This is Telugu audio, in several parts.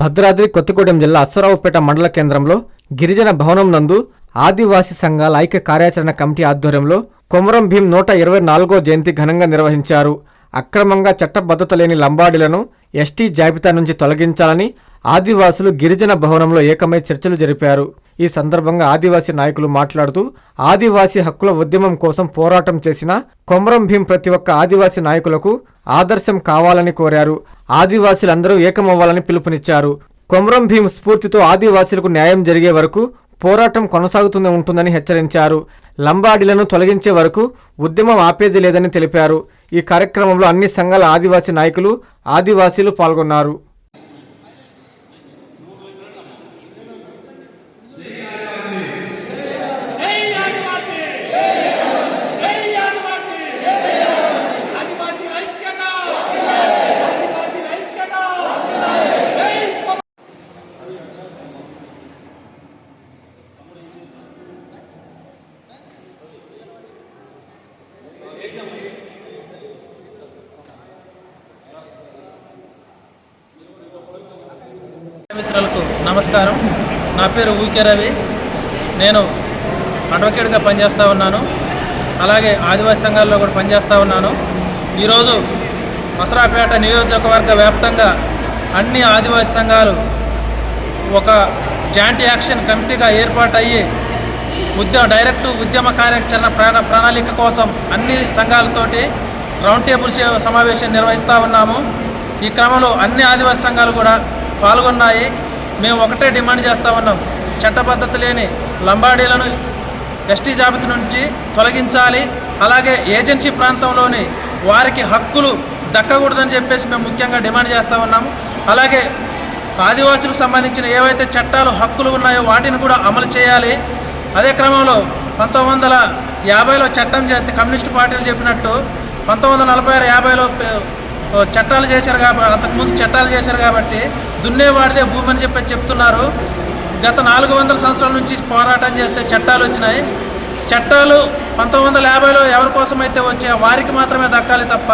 భద్రాద్రి కొత్తగూడెం జిల్లా అశ్వరావుపేట మండల కేంద్రంలో గిరిజన భవనం నందు ఆదివాసీ సంఘాల ఐక్య కార్యాచరణ కమిటీ ఆధ్వర్యంలో కొమరం భీం నూట ఇరవై నాలుగో జయంతి ఘనంగా నిర్వహించారు. అక్రమంగా చట్టబద్ధత లేని లంబాడీలను ఎస్టీ జాబితా నుంచి తొలగించాలని ఆదివాసులు గిరిజన భవనంలో ఏకమై చర్చలు జరిపారు. ఈ సందర్భంగా ఆదివాసీ నాయకులు మాట్లాడుతూ ఆదివాసీ హక్కుల ఉద్యమం కోసం పోరాటం చేసిన కొమరం భీం ప్రతి ఒక్క ఆదివాసీ నాయకులకు ఆదర్శం కావాలని కోరారు. ఆదివాసీలందరూ ఏకమవ్వాలని పిలుపునిచ్చారు. కొమరం భీం స్ఫూర్తితో ఆదివాసీలకు న్యాయం జరిగే వరకు పోరాటం కొనసాగుతూనే ఉంటుందని హెచ్చరించారు. లంబాడీలను తొలగించే వరకు ఉద్యమం ఆపేది లేదని తెలిపారు. ఈ కార్యక్రమంలో అన్ని సంఘాల ఆదివాసీ నాయకులు ఆదివాసీలు పాల్గొన్నారు జై ఆదివాసీ జై ఆదివాసీ ఆదివాసీ ఐక్యత ఆదివాసీ ఐక్యత జై మిత్రులకు నమస్కారం. నా పేరు ఊకే రవి. నేను అడ్వకేట్గా పనిచేస్తూ ఉన్నాను. అలాగే ఆదివాసీ సంఘాల్లో కూడా పనిచేస్తూ ఉన్నాను. ఈరోజు మసరాపేట నియోజకవర్గ వ్యాప్తంగా అన్ని ఆదివాసీ సంఘాలు ఒక జాయింట్ యాక్షన్ కమిటీగా ఏర్పాటు అయ్యి ఉద్యమ డైరెక్ట్ ఉద్యమ కార్యాచరణ ప్రణా ప్రణాళిక కోసం అన్ని సంఘాలతోటి రౌండ్ టేబుల్ సమావేశం నిర్వహిస్తూ ఉన్నాము. ఈ క్రమంలో అన్ని ఆదివాసీ సంఘాలు కూడా పాల్గొన్నాయి. మేము ఒకటే డిమాండ్ చేస్తూ ఉన్నాం. చట్టబద్ధత లేని లంబాడీలను ఎస్టీ జాబితా నుంచి తొలగించాలి. అలాగే ఏజెన్సీ ప్రాంతంలోని వారికి హక్కులు దక్కకూడదని చెప్పేసి మేము ముఖ్యంగా డిమాండ్ చేస్తూ ఉన్నాము అలాగే ఆదివాసులకు సంబంధించిన ఏవైతే చట్టాలు హక్కులు ఉన్నాయో వాటిని కూడా అమలు చేయాలి. అదే క్రమంలో పంతొమ్మిది వందల యాభైలో చట్టం చేస్తే కమ్యూనిస్ట్ పార్టీలు చెప్పినట్టు పంతొమ్మిది వందల నలభై ఆరు యాభైలో చట్టాలు చేశారు కాబట్టి అంతకుముందు చట్టాలు చేశారు కాబట్టి దున్నేవాడిదే భూమి అని చెప్పి చెప్తున్నారు. గత నాలుగు వందల సంవత్సరాల నుంచి పోరాటం చేస్తే చట్టాలు వచ్చినాయి. చట్టాలు పంతొమ్మిది వందల యాభైలో ఎవరి కోసం అయితే వారికి మాత్రమే దక్కాలి తప్ప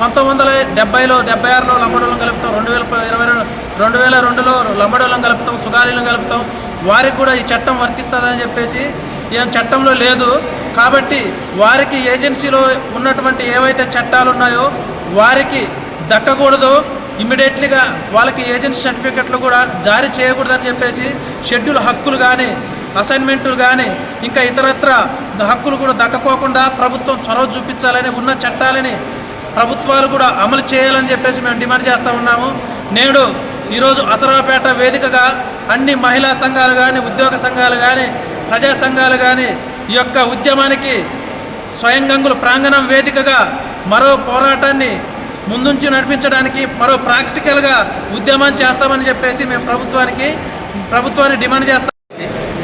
పంతొమ్మిది వందల డెబ్బైలో డెబ్బై ఆరులో లంబడోళం కలుపుతాం రెండు వేల ఇరవై రెండు రెండు వేల రెండులో లంబడోళం కలుపుతాం సుగాలీలం కలుపుతాం. వారికి కూడా ఈ చట్టం వర్తిస్తుందని చెప్పేసి ఏం చట్టంలో లేదు. కాబట్టి వారికి ఏజెన్సీలో ఉన్నటువంటి ఏవైతే చట్టాలు ఉన్నాయో వారికి దక్కకూడదు. ఇమ్మీడియట్లీగా వాళ్ళకి ఏజెన్సీ సర్టిఫికెట్లు కూడా జారీ చేయకూడదని చెప్పేసి షెడ్యూల్ హక్కులు కానీ అసైన్మెంట్లు కానీ ఇంకా ఇతరత్ర హక్కులు కూడా దక్కపోకుండా ప్రభుత్వం చొరవ చూపించాలని ఉన్న చట్టాలని ప్రభుత్వాలు కూడా అమలు చేయాలని చెప్పేసి మేము డిమాండ్ చేస్తూ ఉన్నాము. నేడు ఈరోజు అసరాపేట వేదికగా అన్ని మహిళా సంఘాలు కానీ ఉద్యోగ సంఘాలు కానీ ప్రజా సంఘాలు కానీ ఈ యొక్క ఉద్యమానికి స్వయంగంగుల ప్రాంగణం వేదికగా మరో పోరాటాన్ని ముందుంచి నడిపించడానికి మరో ప్రాక్టికల్గా ఉద్యమం చేస్తామని చెప్పేసి మేము ప్రభుత్వానికి ప్రభుత్వాన్ని డిమాండ్ చేస్తాం.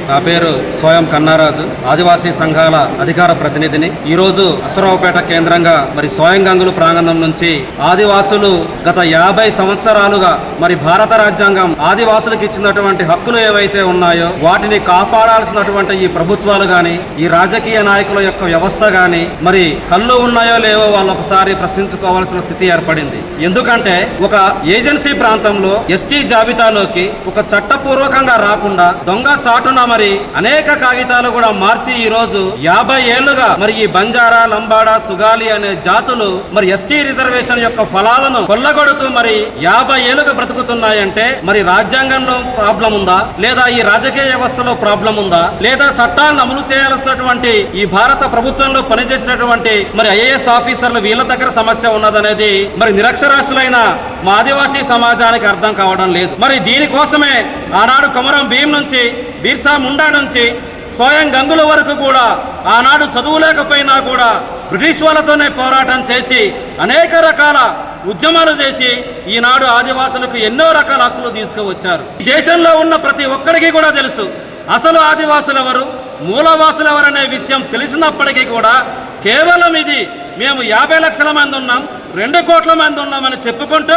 నా పేరు సోయం కన్నారాజు. ఆదివాసీ సంఘాల అధికార ప్రతినిధిని. ఈరోజు అశ్వరావుపేట కేంద్రంగా మరి సోయం గంగులు ప్రాంగణం నుంచి ఆదివాసులు గత యాభై సంవత్సరాలుగా మరి భారత రాజ్యాంగం ఆదివాసులకు ఇచ్చినటువంటి హక్కులు ఏవైతే ఉన్నాయో వాటిని కాపాడాల్సినటువంటి ఈ ప్రభుత్వాలు గాని ఈ రాజకీయ నాయకుల యొక్క వ్యవస్థ గాని మరి కళ్ళు ఉన్నాయో లేవో వాళ్ళు ఒకసారి ప్రశ్నించుకోవాల్సిన స్థితి ఏర్పడింది. ఎందుకంటే ఒక ఏజెన్సీ ప్రాంతంలో ఎస్టీ జాబితాలోకి ఒక చట్టపూర్వకంగా రాకుండా దొంగ చాటున మరి అనేక కాగితాలు కూడా మార్చి ఈ రోజు యాభై ఏళ్ళుగా మరి ఈ బంజారా లంబాడా సుగాలి అనే జాతులు మరి ఎస్టీ రిజర్వేషన్ యొక్క ఫలాలను కొల్లగొడుతూ మరి యాభై ఏళ్ళుగా బ్రతుకుతున్నాయంటే మరి రాజ్యాంగంలో ప్రాబ్లం ఉందా? లేదా ఈ రాజకీయ వ్యవస్థలో ప్రాబ్లం ఉందా? లేదా చట్టాలను అమలు చేయాల్సినటువంటి ఈ భారత ప్రభుత్వంలో పనిచేసినటువంటి మరి ఐఏఎస్ ఆఫీసర్లు వీళ్ళ దగ్గర సమస్య ఉన్నదనేది మరి నిరక్షరాస్యులైన మా ఆదివాసీ సమాజానికి అర్థం కావడం లేదు. మరి దీనికోసమే ఆనాడు కొమరం భీం నుంచి బీర్సా ముండా నుంచి స్వయం గంగుల వరకు కూడా ఆనాడు చదువులేకపోయినా కూడా బ్రిటిష్ వాళ్ళతోనే పోరాటం చేసి అనేక రకాల ఉద్యమాలు చేసి ఈనాడు ఆదివాసులకు ఎన్నో రకాల హక్కులు తీసుకువచ్చారు. దేశంలో ఉన్న ప్రతి ఒక్కరికి కూడా తెలుసు అసలు ఆదివాసులు ఎవరు మూలవాసులు ఎవరనే విషయం తెలిసినప్పటికీ కూడా కేవలం ఇది మేము యాభై లక్షల మంది ఉన్నాం రెండు కోట్ల మంది ఉన్నామని చెప్పుకుంటూ